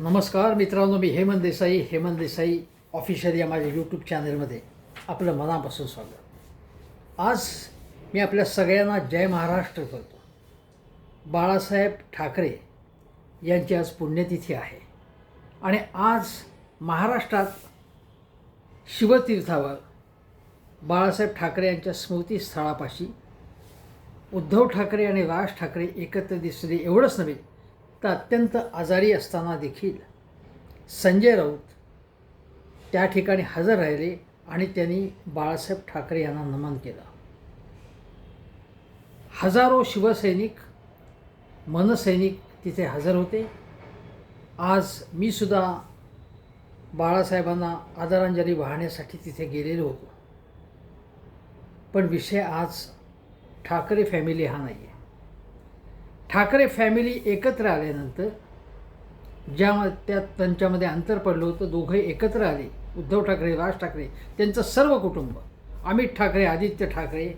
नमस्कार मित्रांनो मी हेमंत देसाई हेमंत देसाई ऑफिशियल या माझ्या यूट्यूब चॅनलमध्ये आपलं मनापासून स्वागत. आज मी आपल्या सगळ्यांना जय महाराष्ट्र करतो. बाळासाहेब ठाकरे यांची आज पुण्यतिथी आहे. आणि आज महाराष्ट्रात शिवतीर्थावर बाळासाहेब ठाकरे यांच्या स्मृतीस्थळापाशी उद्धव ठाकरे आणि राज ठाकरे एकत्र दिसले एवढंच नव्हे तर अत्यंत आजारी असताना देखील संजय राऊत त्या ठिकाणी हजर राहिले आणि त्यांनी बाळासाहेब ठाकरे यांना नमन केलं. हजारो शिवसैनिक मनसैनिक तिथे हजर होते. आज मी सुद्धा बाळासाहेबांना आदरांजली वाहण्यासाठी तिथे गेलेलो होतो. पण विषय आज ठाकरे फॅमिली हा नाही आहे ठाकरे फॅमिली एकत्र आल्यानंतर ज्या त्यात त्यांच्यामध्ये अंतर पडलं होतं दोघे एकत्र आले. उद्धव ठाकरे राज ठाकरे त्यांचं सर्व कुटुंब अमित ठाकरे आदित्य ठाकरे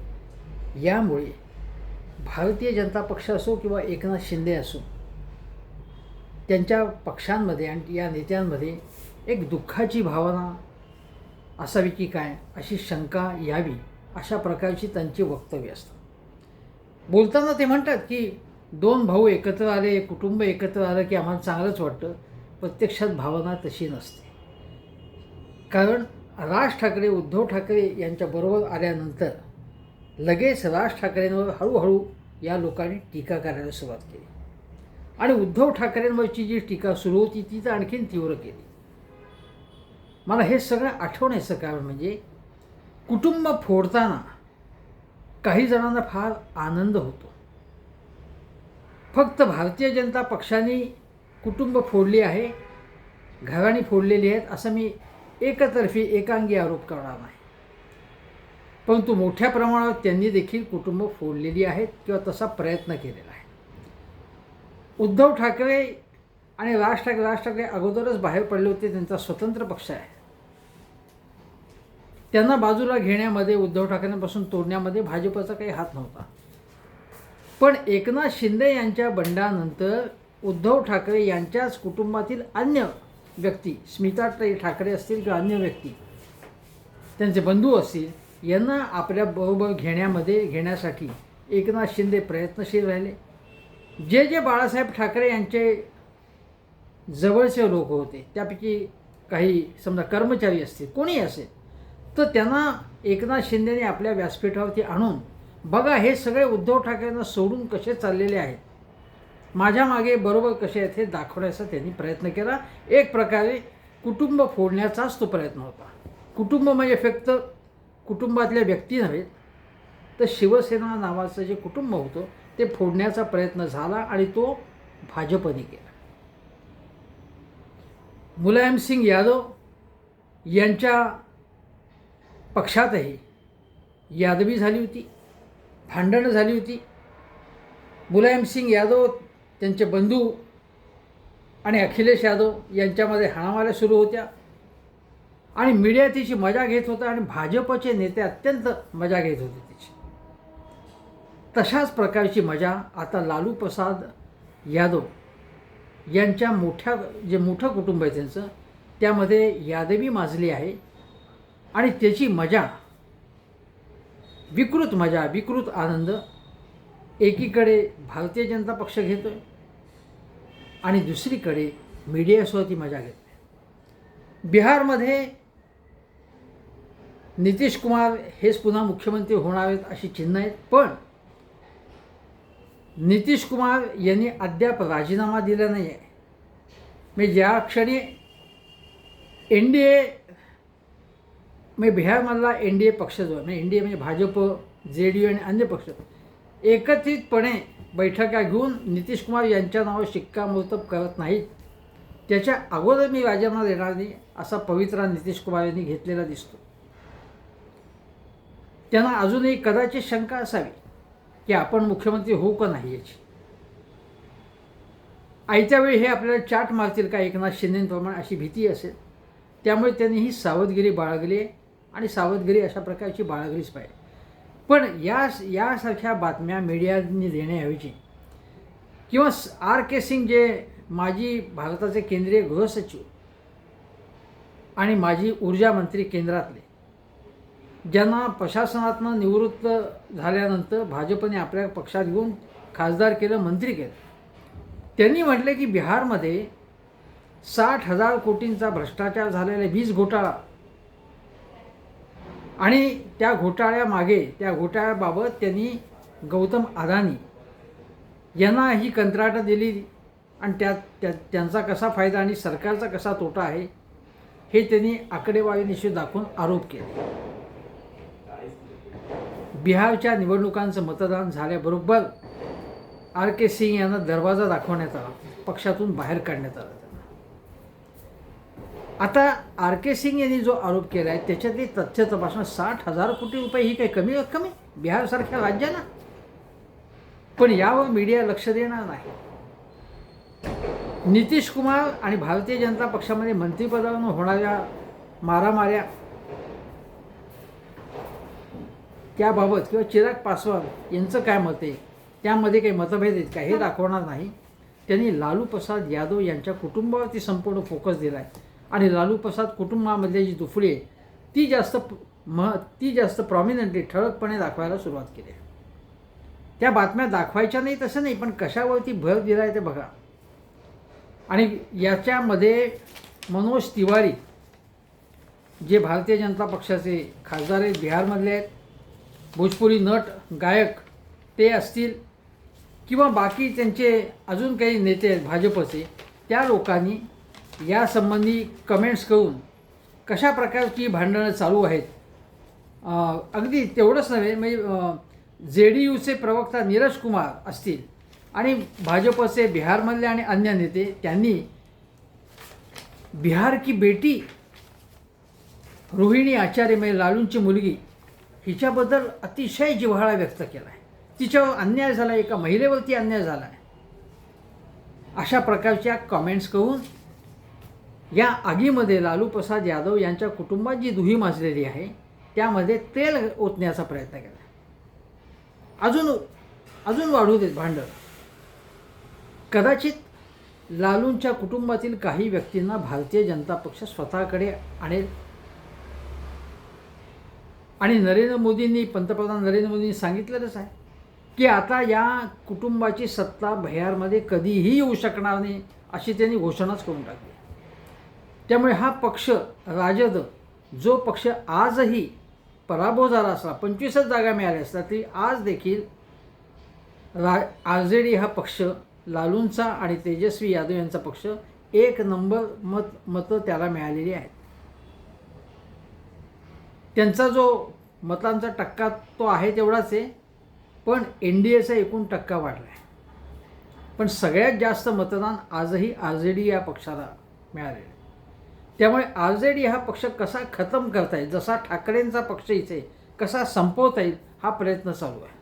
यामुळे भारतीय जनता पक्ष असो किंवा एकनाथ शिंदे असो त्यांच्या पक्षांमध्ये आणि या नेत्यांमध्ये एक दुःखाची भावना असावी की काय अशी शंका यावी अशा प्रकारची त्यांची वक्तव्य असतात. बोलताना ते म्हणतात की दोन भाऊ एकत्र आले कुटुंब एकत्र आलं की आम्हाला चांगलंच वाटतं. प्रत्यक्षात भावना तशी नसते. कारण राज ठाकरे उद्धव ठाकरे यांच्याबरोबर आल्यानंतर लगेच राज ठाकरेंवर हळूहळू या लोकांनी टीका करायला सुरुवात केली. आणि उद्धव ठाकरेंवरची जी टीका सुरू होती ती तर आणखीन तीव्र केली. मला हे सगळं आठवण्याचं कारण म्हणजे कुटुंब फोडताना काही जणांना फार आनंद होतो. फक्त भारतीय जनता पक्षाने कुटुंब फोडली आहे घराणी फोडलेली आहेत असं मी एकतर्फी एकांगी आरोप करणार नाही. परंतु मोठ्या प्रमाणावर त्यांनी देखील कुटुंब फोडलेली आहेत किंवा तसा प्रयत्न केलेला आहे. उद्धव ठाकरे आणि राज ठाकरे राज ठाकरे अगोदरच बाहेर पडले होते त्यांचा स्वतंत्र पक्ष आहे. त्यांना बाजूला घेण्यामध्ये उद्धव ठाकरेंपासून तोडण्यामध्ये भाजपचा काही हात नव्हता. पण एकनाथ शिंदे यांच्या बंडानंतर उद्धव ठाकरे यांच्याच कुटुंबातील अन्य व्यक्ती स्मिता ठाकरे असतील किंवा अन्य व्यक्ती त्यांचे बंधू असतील यांना आपल्या बरोबर घेण्यामध्ये घेण्यासाठी एकनाथ शिंदे प्रयत्नशील राहिले. जे जे बाळासाहेब ठाकरे यांचे जवळचे लोक होते त्यापैकी काही समजा कर्मचारी असतील कोणी असेल तर त्यांना एकनाथ शिंदेने आपल्या व्यासपीठावरती आणून बघा हे सगळे उद्धव ठाकरेंना सोडून कसे चाललेले आहेत? माझ्या मागे बरोबर कसे आहेत हे दाखवण्याचा त्यांनी प्रयत्न केला. एक प्रकारे कुटुंब फोडण्याचाच तो प्रयत्न होता. कुटुंब म्हणजे फक्त कुटुंबातल्या व्यक्ती नव्हे तर शिवसेना नावाचं जे कुटुंब होतं ते फोडण्याचा प्रयत्न झाला आणि तो भाजपने केला. मुलायमसिंग यादव यांच्या पक्षातही यादवी झाली होती. भांडणं झाली होती. मुलायमसिंग यादव त्यांचे बंधू आणि अखिलेश यादव यांच्यामध्ये हाणामाऱ्या सुरू होत्या. आणि मीडिया तिची मजा घेत होता आणि भाजपचे नेते अत्यंत मजा घेत होते तिची. तशाच प्रकारची मजा आता लालू प्रसाद यादव यांच्या मोठ्या जे मोठं कुटुंब आहे त्यांचं त्यामध्ये यादवी माजली आहे. आणि त्याची मजा विकृत मजा विकृत आनंद. एकीकडे भारतीय जनता पक्ष घेतो आहे आणि दुसरीकडे मीडियासह ती मजा घेते बिहारमध्ये नितीश कुमार हेच पुन्हा मुख्यमंत्री होणार आहेत अशी चिन्ह आहेत. पण नितीश कुमार यांनी अद्याप राजीनामा दिला नाही आहे मी ज्या क्षणी एन डी ए म्हणजे बिहारमधला एन डी ए पक्ष जो आहे म्हणजे एन डी ए म्हणजे भाजप जे डी यू आणि अन्य पक्ष एकत्रितपणे बैठका घेऊन नितीश कुमार यांच्या नावावर शिक्कामोर्तब करत नाहीत. त्याच्या अगोदर मी राजीनामा देणार नाही असा पवित्रा नितीश कुमार यांनी घेतलेला दिसतो. त्यांना अजूनही कदाचित शंका असावी की आपण मुख्यमंत्री होऊ का नाही याची. आयत्या वेळी हे आपल्याला चाट मारतील का एकनाथ शिंदेप्रमाणे अशी भीती असेल. त्यामुळे त्यांनी ही सावधगिरी बाळगली आहे. आणि सावधगिरी अशा प्रकारची बाळगलीच पाहिजे. पण या यासारख्या बातम्या मीडियांनी देण्याऐवजी किंवा आर के सिंग जे माजी भारताचे केंद्रीय गृहसचिव आणि माजी ऊर्जा मंत्री केंद्रातले ज्यांना प्रशासनातनं निवृत्त झाल्यानंतर भाजपने आपल्या पक्षात घेऊन खासदार केलं मंत्री केलं त्यांनी म्हटलं की बिहारमध्ये साठ हजार कोटींचा भ्रष्टाचार झालेला वीज घोटाळा आणि त्या घोटाळ्यामागे त्या घोटाळ्याबाबत त्यांनी गौतम अदानी यांना ही कंत्राटं दिली आणि त्यात त्या त्यांचा कसा फायदा आणि सरकारचा कसा तोटा आहे हे त्यांनी आकडेवारीनिशी दाखवून आरोप केले. बिहारच्या निवडणुकांचं मतदान झाल्याबरोबर आर के सिंग यांना दरवाजा दाखवण्यात आला पक्षातून बाहेर काढण्यात आला. आता आर के सिंग यांनी जो आरोप केला आहे त्याच्यातली तथ्य तपासणं साठ हजार कोटी रुपये ही काही कमी रक्कम आहे? बिहारसारख्या राज्याला पण यावर मीडिया लक्ष देणार नाही. नितीश कुमार आणि भारतीय जनता पक्षामध्ये मंत्रिपदावर होणाऱ्या मारामाऱ्या त्याबाबत किंवा चिराग पासवान यांचं काय मत आहे? त्यामध्ये काही मतभेद आहेत का? हे दाखवणार नाही. त्यांनी लालू प्रसाद यादव यांच्या कुटुंबावरती संपूर्ण फोकस दिला आहे आणि लालू प्रसाद कुटुंबामधली जी दुफळी आहे ती जास्त मह ती जास्त प्रॉमिनंटली ठळकपणे दाखवायला सुरुवात केली. आहे त्या बातम्या दाखवायच्या नाही तसं नाही पण कशावरती भर दिला आहे ते बघा. आणि याच्यामध्ये मनोज तिवारी जे भारतीय जनता पक्षाचे खासदार आहेत बिहारमधले आहेत भोजपुरी नट गायक ते असतील किंवा बाकी त्यांचे अजून काही नेते आहेत भाजपचे त्या लोकांनी यासंबंधी कमेंट्स करून कशा प्रकारची भांडणं चालू आहेत? अगदी तेवढंच नव्हे म्हणजे जे डी यूचे प्रवक्ता नीरज कुमार असतील आणि भाजपचे बिहारमधले आणि अन्य नेते त्यांनी बिहार की बेटी रोहिणी आचार्य म्हणजे लालूंची मुलगी हिच्याबद्दल अतिशय जिव्हाळा व्यक्त केला आहे तिच्यावर अन्याय झाला एका महिलेवरती अन्याय झाला आहे अशा प्रकारच्या कमेंट्स करून या आगीमध्ये लालू प्रसाद यादव यांच्या कुटुंबात जी दुही माजलेली आहे त्यामध्ये तेल ओतण्याचा प्रयत्न केला. अजून अजून वाढू देत भांडण. कदाचित लालूंच्या कुटुंबातील काही व्यक्तींना भारतीय जनता पक्ष स्वतःकडे आणेल आणि नरेंद्र मोदींनी पंतप्रधान नरेंद्र मोदींनी सांगितलेलंच आहे की आता या कुटुंबाची सत्ता बिहारमध्ये कधीही येऊ शकणार नाही अशी त्यांनी घोषणाच करून टाकली. त्यामुळे हा पक्ष राजद जो पक्ष आजही पराभव झाला असला पंचवीसच जागा मिळाल्या असल्या तरी आज देखील रा आर जे डी हा पक्ष लालूंचा आणि तेजस्वी यादव यांचा पक्ष एक नंबर मत मतं त्याला मिळालेली आहेत. त्यांचा जो मतांचा टक्का तो आहे तेवढाच आहे पण एन डी एचा एकूण टक्का वाढला आहे पण सगळ्यात जास्त मतदान आजही आर जे डी या पक्षाला मिळालेलं त्यामुळे आर जे डी हा पक्ष कसा खतम करता येईल जसा ठाकरेंचा पक्ष इथे कसा संपवता येईल हा प्रयत्न चालू आहे.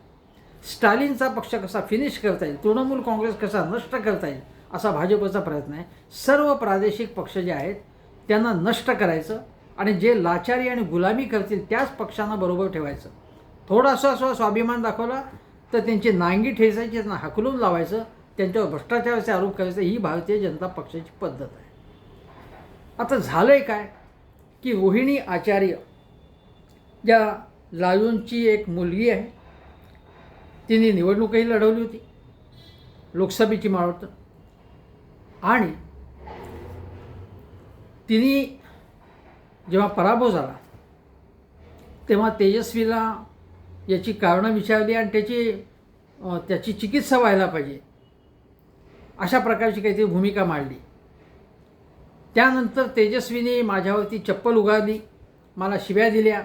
स्टालिनचा पक्ष कसा फिनिश करता येईल तृणमूल काँग्रेस कसा नष्ट करता येईल असा भाजपचा प्रयत्न आहे. सर्व प्रादेशिक पक्ष जे आहेत त्यांना नष्ट करायचं आणि जे लाचारी आणि गुलामी करतील त्याच पक्षांना बरोबर ठेवायचं. थोडासा असा स्वाभिमान दाखवला तर त्यांची नांगी ठेचायची त्यांना हकलून लावायचं त्यांच्यावर भ्रष्टाचाराचे आरोप करायचे ही भारतीय जनता पक्षाची पद्धत आहे. आता झालं आहे काय? की रोहिणी आचार्य ज्या लालूंची एक मुलगी आहे तिने निवडणूकही लढवली होती लोकसभेची मला वाटतं आणि तिने जेव्हा पराभव झाला तेव्हा तेजस्वीला याची कारणं विचारली आणि त्याची त्याची चिकित्सा व्हायला पाहिजे अशा प्रकारची काहीतरी भूमिका मांडली. त्यानंतर तेजस्वीने माझ्यावरती चप्पल उगारली मला शिव्या दिल्या.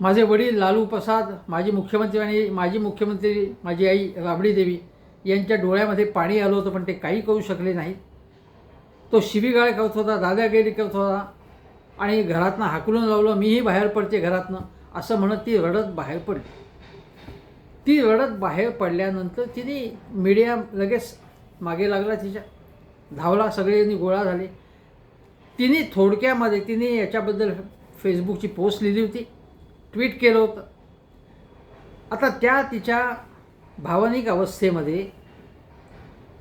माझे वडील लालू प्रसाद माजी मुख्यमंत्री आणि माजी मुख्यमंत्री माझी आई राबडी देवी यांच्या डोळ्यामध्ये पाणी आलं होतं पण ते काही करू शकले नाहीत तो शिवीगाळ करत होता दादागिरी करत होता आणि घरातनं हाकलून लावलं मीही बाहेर पडते घरातनं असं म्हणत ती रडत बाहेर पडली. ती रडत बाहेर पडल्यानंतर तिने मीडिया लगेच मागे लागला तिच्या. धावला सगळ्यांनी गोळा झाले. तिने थोडक्यामध्ये तिने याच्याबद्दल फेसबुकची पोस्ट लिहिली होती. ट्विट केलं होतं. आता त्या तिच्या भावनिक अवस्थेमध्ये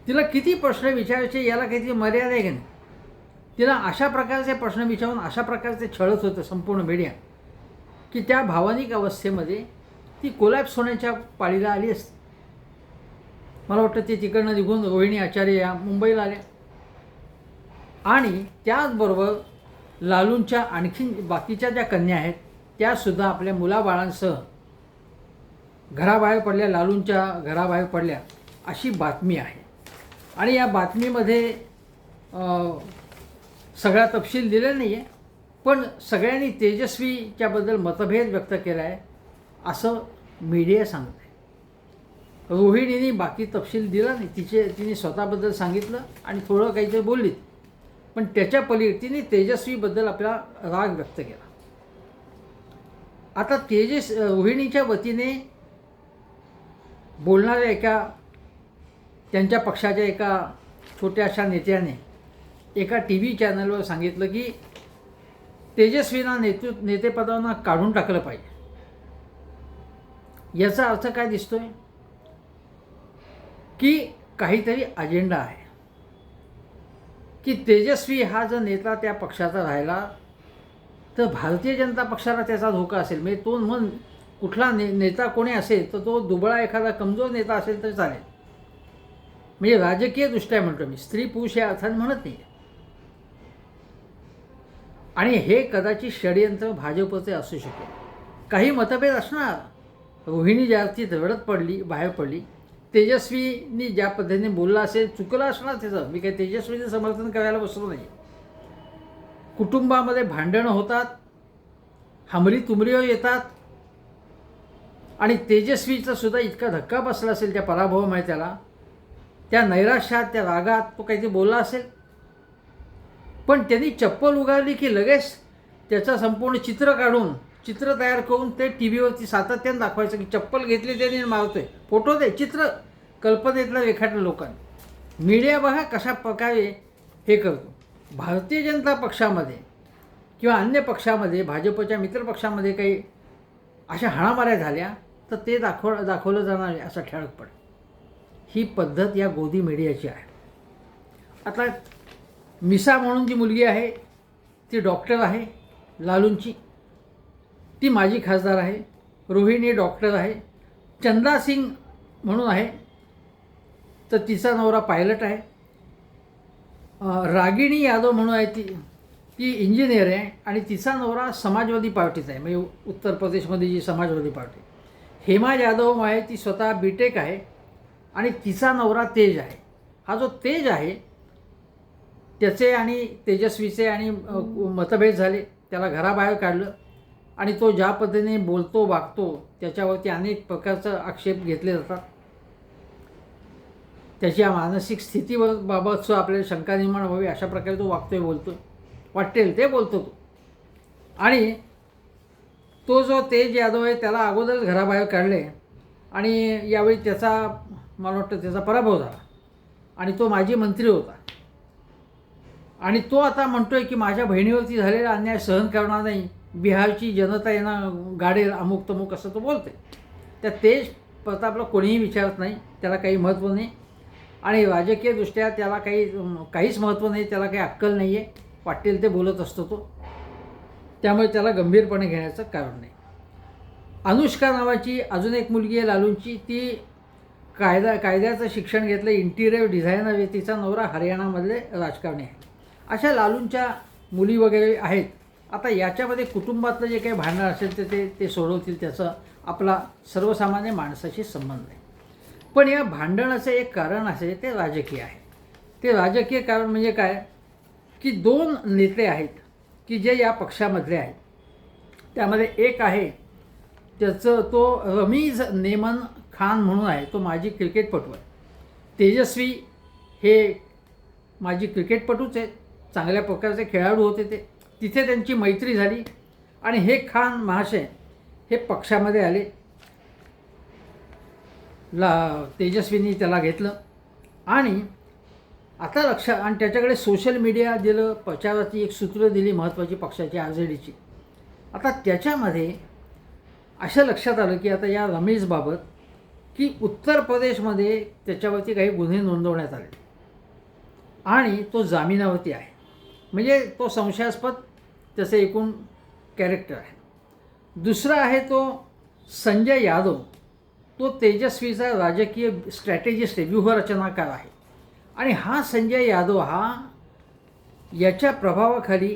तिला किती प्रश्न विचारायचे याला काहीतरी मर्यादा आहे की नाही? तिला अशा प्रकारचे प्रश्न विचारून अशा प्रकारचे छळत होतं संपूर्ण मीडिया की त्या भावनिक अवस्थेमध्ये ती कोलॅप्स होण्याच्या पाळीला आली असते. मला वाटतं ते तिकडनं निघून रोहिणी आचार्य या मुंबईला आल्या. आणि त्याचबरोबर लालूंच्या आणखीन बाकीच्या ज्या कन्या आहेत त्यासुद्धा आपल्या मुलाबाळांसह घराबाहेर पडल्या लालूंच्या घराबाहेर पडल्या अशी बातमी आहे. आणि या बातमीमध्ये सगळा तपशील दिलेला नाही आहे पण सगळ्यांनी तेजस्वीच्याबद्दल मतभेद व्यक्त केला आहे असं मीडिया सांगत आहे रोहिणीने बाकी तपशील दिला नाही तिचे तिने स्वतःबद्दल सांगितलं आणि थोडं काहीतरी बोललीत. पण त्याच्या पलीकडे तेजस्वीबद्दल आपला राग व्यक्त केला. आता तेजस रोहिणीच्या वतीने बोलणाऱ्या एका त्यांच्या पक्षाच्या एका छोट्याशा नेत्याने एका टी व्ही चॅनलवर सांगितलं की तेजस्वीना नेतृ नेतेपदांना काढून टाकलं पाहिजे. याचा अर्थ काय दिसतोय? की काहीतरी अजेंडा आहे. की तेजस्वी हा जर नेता त्या पक्षाचा राहिला तर भारतीय जनता पक्षाला त्याचा धोका असेल. म्हणजे तो म्हण कुठला ने नेता कोणी असेल तर तो दुबळा एखादा कमजोर नेता असेल तर चालेल. म्हणजे राजकीयदृष्ट्या म्हणतो मी स्त्री पुरुष या अर्थाने म्हणत नाही आणि हे कदाचित षडयंत्र भाजपचे असू शकेल. काही मतभेद असणार. रोहिणी ज्या अर्थी रडत पडली बाहेर पडली. तेजस्वीनी ज्या पद्धतीने बोलला असेल चुकलं असणार त्याचं. मी काही तेजस्वीचं समर्थन करायला बसलो नाही कुटुंबामध्ये भांडणं होतात हमरी तुमरीवर येतात आणि तेजस्वीचा सुद्धा इतका धक्का बसला असेल त्या पराभवामुळे त्याला. त्या नैराश्यात त्या रागात तो काहीतरी बोलला असेल. पण त्यांनी चप्पल उगारली की लगेच त्याचं संपूर्ण चित्र काढून चित्र तयार करून ते टी व्हीवरती सातत्यानं दाखवायचं की चप्पल घेतली त्याने आणि मारतोय. फोटो दे चित्र कल्पनेतलं रेखाटलं लोकांनी. मीडिया बघा कशा प्रकारे हे करतो. भारतीय जनता पक्षामध्ये किंवा अन्य पक्षामध्ये भाजपच्या मित्रपक्षामध्ये काही अशा हाणामाऱ्या झाल्या तर ते दाखव दाखवलं जाणार आहे असा ठळकपण ही पद्धत या गोदी मीडियाची आहे. आता मिसा म्हणून जी मुलगी आहे ती डॉक्टर आहे लालूंची. ती माजी खासदार आहे रोहिणी डॉक्टर आहे चंदा सिंग म्हणून आहे तर तिचा नवरा पायलट आहे. रागिणी यादव म्हणून आहे ती ती इंजिनियर आहे आणि तिचा नवरा समाजवादी पार्टीचा आहे म्हणजे उत्तर प्रदेशमध्ये जी समाजवादी पार्टी. हेमा यादव आहे ती स्वतः बीटेक आहे आणि तिचा नवरा तेज आहे. हा जो तेज आहे त्याचे आणि तेजस्वीचे आणि मतभेद झाले त्याला घराबाहेर काढलं. आणि तो ज्या पद्धतीने बोलतो वागतो त्याच्यावरती अनेक प्रकारचं आक्षेप घेतले जातात. त्याच्या मानसिक स्थितीवर बाबतचं आपल्याला शंका निर्माण व्हावी अशा प्रकारे तो वागतोय बोलतो वाटेल ते बोलतो तो. आणि तो जो तेज यादव आहे त्याला अगोदरच घराबाहेर काढले आणि यावेळी त्याचा मला वाटतं त्याचा पराभव झाला. आणि तो माजी मंत्री होता. आणि तो आता म्हणतोय की माझ्या बहिणीवरती झालेला अन्याय सहन करणार नाही. बिहारची जनता यांना गाडेल अमुक तमुक असं तो बोलते. त्या तेज प्रतापला कोणीही विचारत नाही त्याला काही महत्त्व नाही. आणि राजकीयदृष्ट्या त्याला काही काहीच महत्त्व नाही त्याला काही अक्कल नाही आहे वाटेल ते बोलत असतो तो. त्यामुळे त्याला गंभीरपणे घेण्याचं कारण नाही. अनुष्का नावाची अजून एक मुलगी आहे लालूंची. ती कायदा कायद्याचं शिक्षण घेतलं इंटिरियर डिझायनर आहे. तिचा नवरा हरियाणामधले राजकारणी आहे. अशा लालूंच्या मुली वगैरे आहेत. आता याच्यामध्ये कुटुंबातलं जे काही भांडण असेल तर ते ते सोडवतील त्याचा आपला सर्वसामान्य माणसाशी संबंध आहे. पण या भांडणाचं एक कारण असे ते राजकीय आहे. ते राजकीय कारण म्हणजे काय? की दोन नेते आहेत की जे या पक्षामधले आहेत. त्यामध्ये एक आहे त्याचं तो रमीज नेमन खान म्हणून आहे तो माजी क्रिकेटपटू आहे. तेजस्वी हे माजी क्रिकेटपटूच आहेत. चांगल्या प्रकारचे खेळाडू होते ते. तिथे त्यांची मैत्री झाली आणि हे खान महाशय हे पक्षामध्ये आले. ला तेजस्वीनी त्याला घेतलं. आणि आता लक्ष आणि त्याच्याकडे सोशल मीडिया दिलं प्रचाराची एक सूत्र दिली महत्त्वाची पक्षाची आर जे डीची आता त्याच्यामध्ये असं लक्षात आलं की आता या रमेशबाबत की उत्तर प्रदेशमध्ये त्याच्यावरती काही गुन्हे नोंदवण्यात आले. आणि तो जामिनावरती आहे. म्हणजे तो संशयास्पद त्याचं एकूण कॅरेक्टर आहे. दुसरा आहे तो संजय यादव. तो तेजस्वीचा राजकीय स्ट्रॅटेजिस्ट आहे व्यूहरचनाकार आहे. आणि हा संजय यादव हा याच्या प्रभावाखाली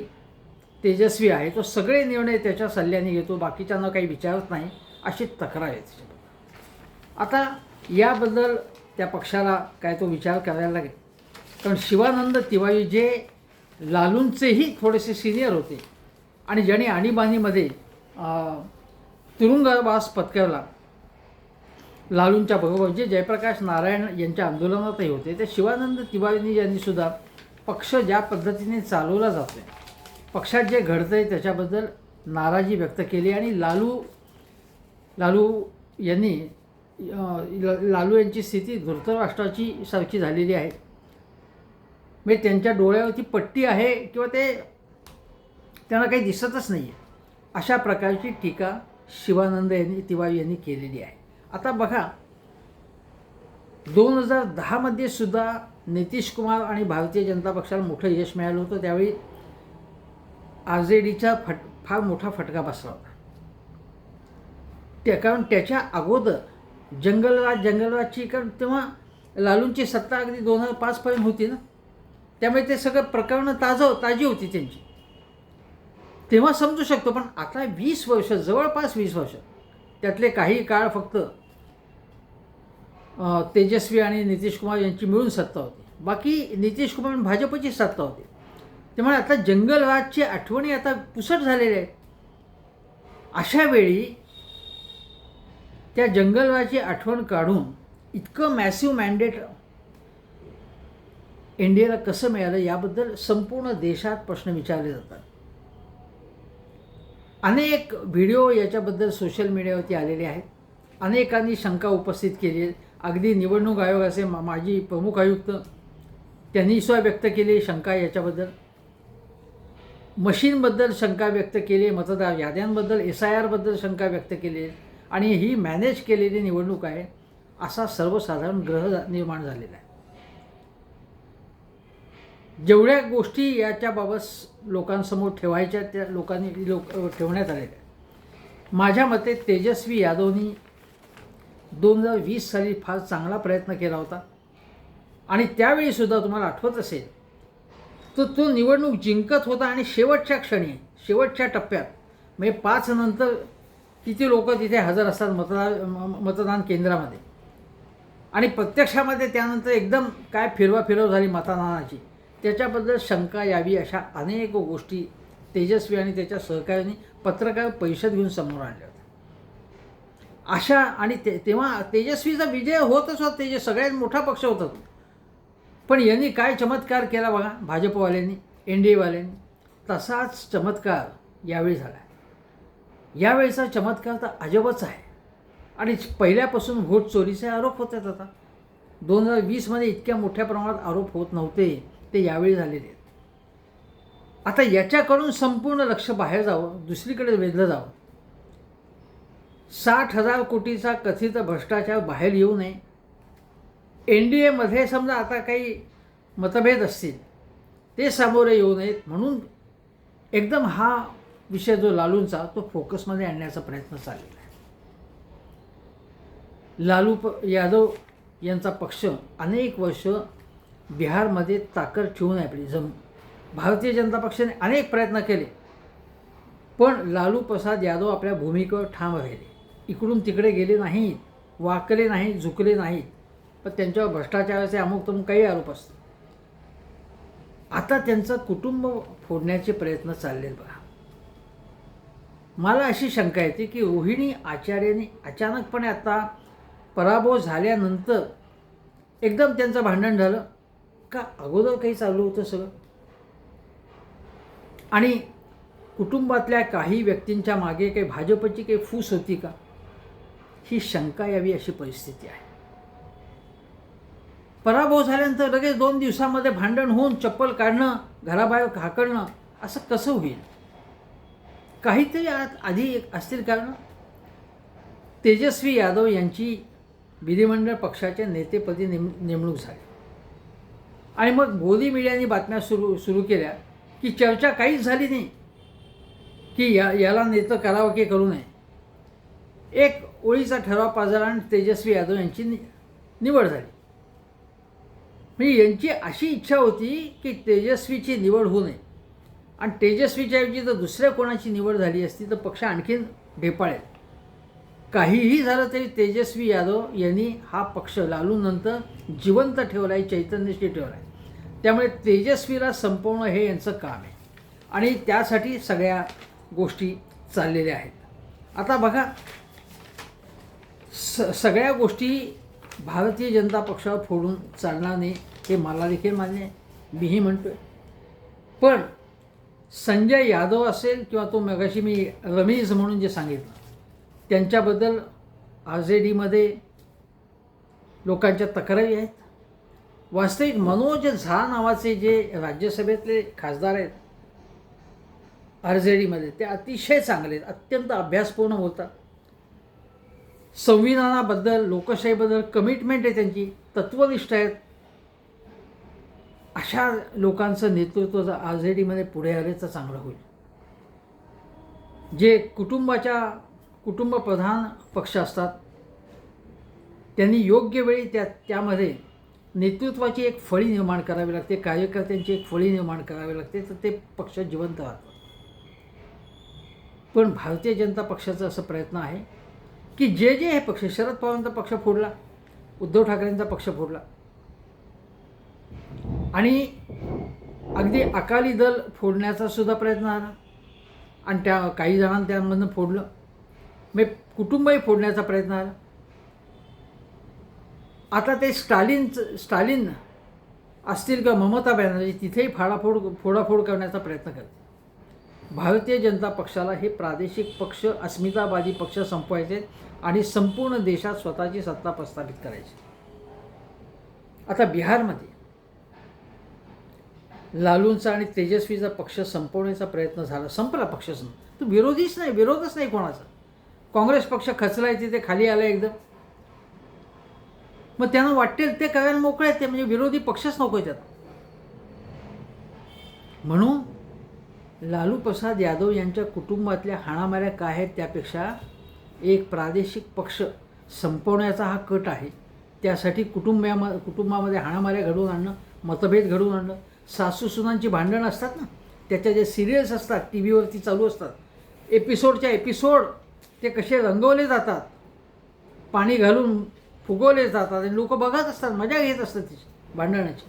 तेजस्वी आहे. तो सगळे निर्णय त्याच्या सल्ल्याने घेतो बाकीच्यांना काही विचारत नाही अशी तक्रार आहे त्याची आता याबद्दल त्या पक्षाला काय तो विचार करायला लागेल. कारण शिवानंद तिवारी जे लालूंचेही थोडेसे सिनियर होते. आणि ज्याने आणीबाणीमध्ये तुरुंगवास पत्करला. लालूंच्या बरोबर जे जयप्रकाश नारायण यांच्या आंदोलनातही होते. ते शिवानंद तिवारी यांनीसुद्धा पक्ष ज्या पद्धतीने चालवला जातो आहे पक्षात जे घडतं आहे त्याच्याबद्दल नाराजी व्यक्त केली आणि लालू लालू यांनी लालू यांची स्थिती धृतराष्ट्राची सारखी झालेली आहे. म्हणजे त्यांच्या डोळ्यावरती पट्टी आहे किंवा ते त्यांना काही दिसतच नाही आहे अशा प्रकारची टीका शिवानंद यांनी तिवारी यांनी केलेली आहे. आता बघा दोन हजार दहामध्ये सुद्धा नितीश कुमार आणि भारतीय जनता पक्षाला मोठं यश मिळालं होतं. त्यावेळी आर जे डीचा फट फार मोठा फटका बसला होता. त्या कारण त्याच्या अगोदर जंगलराज जंगलराजची कारण तेव्हा लालूंची सत्ता अगदी दोन हजार पाचपर्यंत होती ना. त्यामुळे ते सगळं प्रकरणं ताजं ताजी होती त्यांची. तेव्हा समजू शकतो पण आता वीस वर्ष जवळपास वीस वर्ष त्यातले काही काळ फक्त तेजस्वी आणि नितीश कुमार यांची मिळून सत्ता होती. बाकी नितीश कुमार आणि भाजपची सत्ता होती. त्यामुळे आता जंगलराजची आठवणी आता पुसट झालेल्या आहेत. अशा वेळी त्या जंगलराजची आठवण काढून इतकं मॅसिव्ह मॅन्डेट इंडियाला कसं मिळालं याबद्दल संपूर्ण देशात प्रश्न विचारले जातात. अनेक व्हिडिओ याच्याबद्दल सोशल मीडियावरती आलेले आहेत. अनेकांनी शंका उपस्थित केली. आहे अगदी निवडणूक आयोगाचे मा माजी प्रमुख आयुक्त त्यांनीसुद्धा व्यक्त केली शंका याच्याबद्दल. मशीनबद्दल शंका व्यक्त केली मतदार याद्यांबद्दल एस आय आरबद्दल शंका व्यक्त केली आणि ही मॅनेज केलेली निवडणूक आहे असा सर्वसाधारण ग्रह निर्माण झालेला आहे. जेवढ्या गोष्टी याच्याबाबत लोकांसमोर ठेवायच्या त्या लोकांनी लोक ठेवण्यात आलेल्या आहेत. माझ्या मते तेजस्वी यादवनी दोन हजार वीस साली फार चांगला प्रयत्न केला होता. आणि त्यावेळीसुद्धा तुम्हाला आठवत असेल तर तो निवडणूक जिंकत होता आणि शेवटच्या क्षणी शेवटच्या टप्प्यात म्हणजे पाच नंतर किती लोक तिथे हजर असतात मतदान म- मतदान केंद्रामध्ये. आणि प्रत्यक्षामध्ये त्यानंतर एकदम काय फिरवा फिरव झाली मतदानाची. त्याच्याबद्दल शंका यावी अशा अनेक गोष्टी तेजस्वी आणि त्याच्या सहकार्यांनी पत्रकार परिषद घेऊन समोर आणल्या होत्या. अशा आणि ते तेव्हा तेजस्वीचा विजय होतच होता तेजस सगळ्यात मोठा पक्ष होता तो. पण यांनी काय चमत्कार केला बघा भाजपवाल्यांनी एन डी एवाल्यांनी. तसाच चमत्कार यावेळी झाला यावेळीचा चमत्कार तर अजबच आहे. आणि पहिल्यापासून व्होट चोरीचे आरोप होत आहेत आता. दोन हजार वीसमध्ये इतक्या मोठ्या प्रमाणात आरोप होत नव्हते. ते यावेळी झालेले आहेत. आता याच्याकडून संपूर्ण लक्ष बाहेर जावं दुसरीकडे वेधलं जावं. साठ हजार कोटीचा कथित भ्रष्टाचार बाहेर येऊ नये. एन डी एमध्ये समजा आता काही मतभेद असतील ते सामोरे येऊ नयेत म्हणून एकदम हा विषय जो लालूंचा तो फोकसमध्ये आणण्याचा प्रयत्न चाललेला आहे. लालू प यादव यांचा पक्ष अनेक वर्ष बिहारमध्ये ताकद ठेवून आहे आपली. जम भारतीय जनता पक्षाने अनेक प्रयत्न केले पण लालू प्रसाद यादव आपल्या भूमिकेवर ठाम राहिले. इकडून तिकडे गेले नाहीत वाकले नाहीत झुकले नाहीत पण त्यांच्यावर भ्रष्टाचाराचे अमुक तमुक काही आरोप असतात. आता त्यांचं कुटुंब फोडण्याचे प्रयत्न चालले बघा. मला अशी शंका येते की रोहिणी आचार्यांनी अचानकपणे आता पराभव झाल्यानंतर एकदम त्यांचं भांडण झालं का अगोदर काही चालू होतं सगळं? आणि कुटुंबातल्या काही व्यक्तींच्या मागे काही भाजपची काही फूस होती का? ही शंका यावी अशी परिस्थिती आहे. पराभव झाल्यानंतर लगेच दोन दिवसामध्ये भांडण होऊन चप्पल काढणं घराबाहेर हाकलणं असं कसं होईल? काहीतरी आत आधी एक असतील कारण. तेजस्वी यादव यांची विधिमंडळ पक्षाच्या नेतेपदी नेम नेमणूक झाली. आणि मग मोदी मीडियाने बातम्या सुरू सुरू केल्या की चर्चा काहीच झाली नाही की या याला नेतं करावं की करू नये. एक ओळीचा ठराव पाजला आणि तेजस्वी यादव यांची नि निवड झाली. म्हणजे यांची अशी इच्छा होती की तेजस्वीची निवड होऊ नये. आणि तेजस्वीच्या ऐवजी जर दुसऱ्या कोणाची निवड झाली असती तर पक्ष आणखीन ढेपाळेल. काहीही झालं तरी तेजस्वी यादव यांनी हा पक्ष लालूनंतर जिवंत ठेवला आहे चैतन्यशी ठेवला आहे त्यामुळे तेजस्वीला संपवणं हे यांचं काम आहे. आणि त्यासाठी सगळ्या गोष्टी चाललेल्या आहेत. आता बघा स सगळ्या गोष्टी भारतीय जनता पक्षावर फोडून चालणार नाही हे मला देखील मान्य आहे. मीही म्हणतो आहे पण संजय यादव असेल किंवा तो मगाशी मी रमेश म्हणून जे सांगितलं त्यांच्याबद्दल आर जे डीमध्ये लोकांच्या तक्रारी आहेत. वास्तविक मनोज झा नावाचे जे राज्यसभेतले खासदार आहेत आर जे डीमध्ये ते अतिशय चांगले आहेत अत्यंत अभ्यासपूर्ण होतात संविधानाबद्दल लोकशाहीबद्दल कमिटमेंट आहे त्यांची तत्वनिष्ठ आहेत. अशा लोकांचं नेतृत्व जर आर जे डीमध्ये पुढे आले तर चांगलं होईल. जे कुटुंबाच्या कुटुंबप्रधान पक्ष असतात त्यांनी योग्य वेळी त्या त्यामध्ये नेतृत्वाची एक फळी निर्माण करावी लागते कार्यकर्त्यांची एक फळी निर्माण करावी लागते तर ते पक्ष जिवंत राहतात. पण भारतीय जनता पक्षाचा असं प्रयत्न आहे की जे जे हे पक्ष शरद पवारांचा पक्ष फोडला उद्धव ठाकरेंचा पक्ष फोडला आणि अगदी अकाली दल फोडण्याचा सुद्धा प्रयत्न आला आणि त्या काही जणांना त्यामधनं फोडलं. मग कुटुंबही फोडण्याचा प्रयत्न आला आता ते स्टालिन स्टालिन असतील किंवा ममता बॅनर्जी तिथेही फाडाफोड फोडाफोड करण्याचा प्रयत्न करते भारतीय जनता पक्षाला हे प्रादेशिक पक्ष अस्मितावादी पक्ष संपवायचे आणि संपूर्ण देशात स्वतःची सत्ता प्रस्थापित करायची. आता बिहारमध्ये लालूंचा आणि तेजस्वीचा पक्ष संपवण्याचा प्रयत्न झाला. संपला पक्ष संप तो विरोधीच नाही विरोधच नाही कोणाचा. काँग्रेस पक्ष खचलाय तिथे खाली आला एकदम. मग त्यांना वाटेल ते करायला मोकळे आहेत ते म्हणजे विरोधी पक्षच नको येतात त्यात. म्हणून लालू प्रसाद यादव यांच्या कुटुंबातल्या हाणामाऱ्या काय आहेत त्यापेक्षा एक प्रादेशिक पक्ष संपवण्याचा हा कट आहे. त्यासाठी कुटुंबियाम कुटुंबामध्ये हाणामाऱ्या घडवून आणणं मतभेद घडवून आणणं सासूसुनांची भांडणं असतात ना त्याच्या जे सिरियल्स असतात टी व्हीवरती चालू असतात एपिसोडच्या एपिसोड ते कसे रंगवले जातात पाणी घालून फुगवले जातात आणि लोक बघत असतात मजा घेत असतात तिची भांडणाची.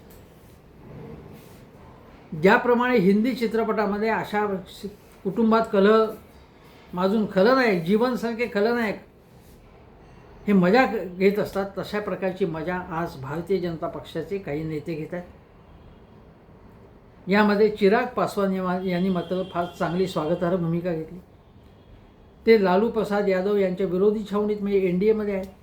ज्याप्रमाणे हिंदी चित्रपटामध्ये अशा कुटुंबात कलह माजून खलनायक जीवनसारखे खलनायक हे मजा घेत असतात तशा प्रकारची मजा आज भारतीय जनता पक्षाचे काही नेते घेत आहेत. यामध्ये चिराग पासवान या- यांनी मात्र फार चांगली स्वागतार्ह भूमिका घेतली. ते लालू प्रसाद यादव यांच्या विरोधी छावणीत म्हणजे एन डी एमध्ये आहेत.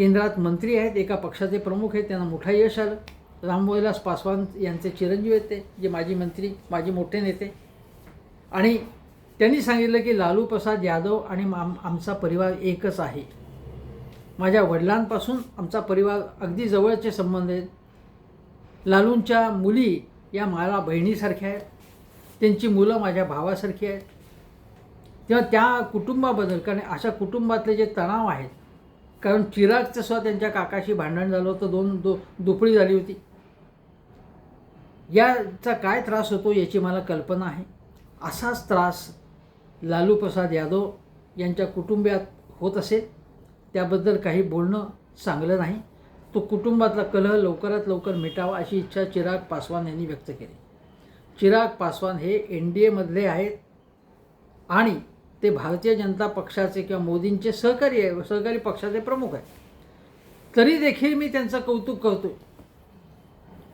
केंद्रात मंत्री आहेत एका पक्षाचे प्रमुख आहेत त्यांना मोठा यश आलं. रामविलास पासवान यांचे चिरंजीव आहेत ते जे माजी मंत्री माजी मोठे नेते. आणि त्यांनी सांगितलं की लालू प्रसाद यादव आणि आम आमचा परिवार एकच आहे. माझ्या वडिलांपासून आमचा परिवार अगदी जवळचे संबंध आहेत. लालूंच्या मुली या मला बहिणीसारख्या आहेत. त्यांची मुलं माझ्या भावासारखी आहेत. तेव्हा त्या कुटुंबाबद्दल कारण अशा कुटुंबातले जे तणाव आहेत कारण चिरागचं सुद्धा त्यांच्या काकाशी भांडण झालं होतं दोन दो दुपळी झाली होती. याचा काय त्रास होतो याची मला कल्पना आहे. असाच त्रास लालू प्रसाद यादव यांच्या कुटुंबात होत असेल त्याबद्दल काही बोलणं चांगलं नाही. तो कुटुंबातला कलह लवकरात लवकर मिटावा अशी इच्छा चिराग पासवान यांनी व्यक्त केली. चिराग पासवान हे एन डी एमधले आहेत आणि ते भारतीय जनता पक्षाचे किंवा मोदींचे सहकारी आहे सहकारी पक्षाचे प्रमुख आहेत तरी देखील मी त्यांचं कौतुक करतो.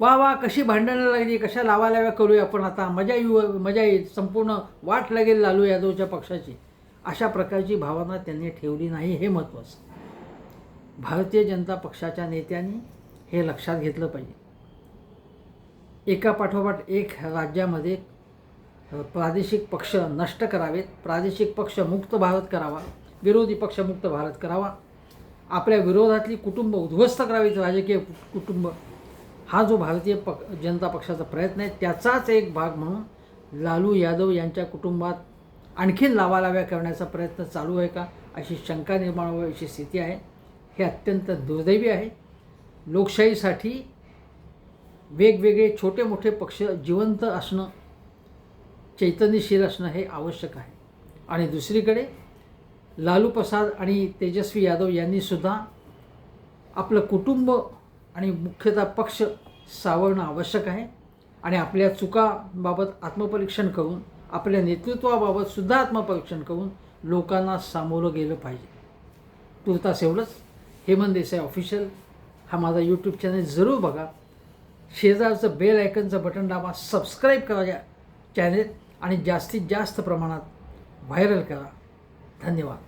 वा वा कशी भांडणं लागली कशा लावा लाव्या करूया आपण आता? मजा येऊ मजा येईल संपूर्ण वाट लागेल लालू यादवच्या पक्षाची. अशा प्रकारची भावना त्यांनी ठेवली नाही हे महत्त्वाचं भारतीय जनता पक्षाच्या नेत्यांनी हे लक्षात घेतलं पाहिजे. एका पाठोपाठ एक राज्यामध्ये प्रादेशिक पक्ष नष्ट करावेत प्रादेशिक पक्ष मुक्त भारत करावा विरोधी पक्ष मुक्त भारत करावा आपल्या विरोधातली कुटुंब उद्ध्वस्त करावीत राजकीय कुटुंब. हा जो भारतीय पक जनता पक्षाचा प्रयत्न आहे त्याचाच एक भाग म्हणून लालू यादव यांच्या कुटुंबात आणखीन लावालाव्या करण्याचा प्रयत्न चालू आहे का अशी शंका निर्माण व्हायची स्थिती आहे हे अत्यंत दुर्दैवी आहे. लोकशाहीसाठी वेगवेगळे छोटे मोठे पक्ष जिवंत असणं चैतन्यशील असणं हे आवश्यक आहे. आणि दुसरीकडे लालू प्रसाद आणि तेजस्वी यादव यांनीसुद्धा आपलं कुटुंब आणि मुख्यतः पक्ष सावरणं आवश्यक आहे. आणि आपल्या चुकाबाबत आत्मपरीक्षण करून आपल्या नेतृत्वाबाबतसुद्धा आत्मपरीक्षण करून लोकांना सामोरं गेलं पाहिजे. तुर्तास एवढंच. हेमंत देसाई ऑफिशियल हा माझा यूट्यूब चॅनल जरूर बघा. शेजारचं बेल आयकनचं बटन दाबा. सबस्क्राईब करा या चॅनेल आणि जास्तीत जास्त प्रमाणात व्हायरल करा. धन्यवाद.